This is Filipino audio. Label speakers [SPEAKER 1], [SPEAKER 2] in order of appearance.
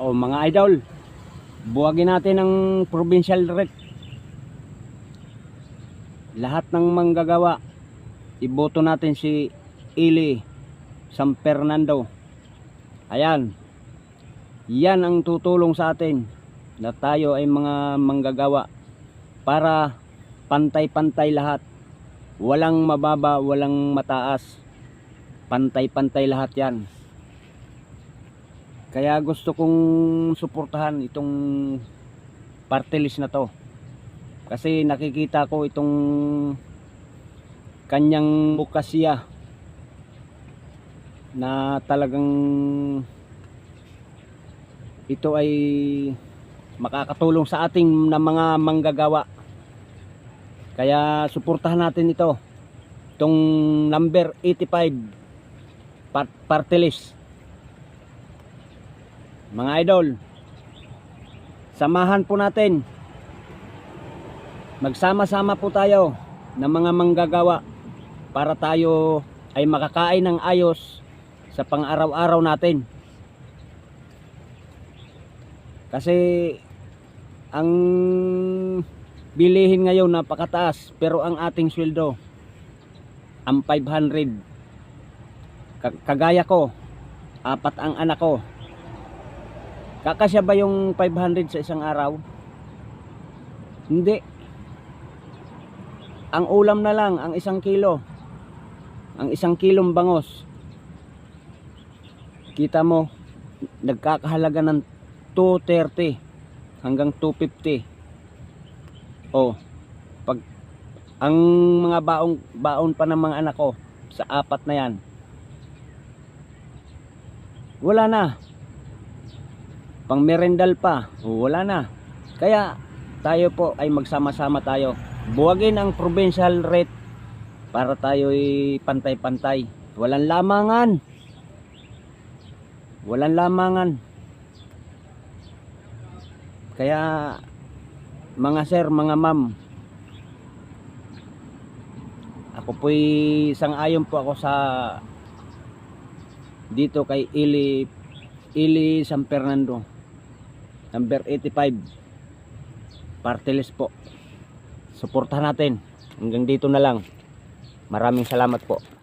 [SPEAKER 1] O mga idol, buwagin natin ang provincial rate. Lahat ng manggagawa, iboto natin si Ili San Fernando. Ayan. Yan ang tutulong sa atin na tayo ay mga manggagawa para pantay-pantay lahat. Walang mababa, walang mataas. Pantay-pantay lahat yan. Kaya gusto kong suportahan itong party list na to. Kasi nakikita ko itong kanyang bukasya na talagang ito ay makakatulong sa ating na mga manggagawa. Kaya suportahan natin ito. Itong number 85 part party list. Mga idol, samahan po natin. Magsama-sama po tayo ng mga manggagawa para tayo ay makakain ng ayos sa pang-araw-araw natin. Kasi ang bilihin ngayon napakataas pero ang ating sweldo ang 500 Ka- kagaya ko apat ang anak ko kakasya ba yung 500 sa isang araw? Hindi. Ang ulam na lang ang isang kilo. Ang isang kilong bangos. Kita mo nagkakahalaga ng 230 hanggang 250 oh pag ang mga baong baon pa ng mga anak ko sa apat na yan. Wala na pang merendal pa. Oh, wala na. Kaya tayo po ay magsama-sama tayo. Buwagin ang provincial rate para tayo ay pantay-pantay. Walang lamangan. Walang lamangan. Kaya mga sir, mga ma'am ako po'y sang-ayon po ako sa dito kay Ili Ili San Fernando number 85 party list po. Suportahan natin. Hanggang dito na lang. Maraming salamat po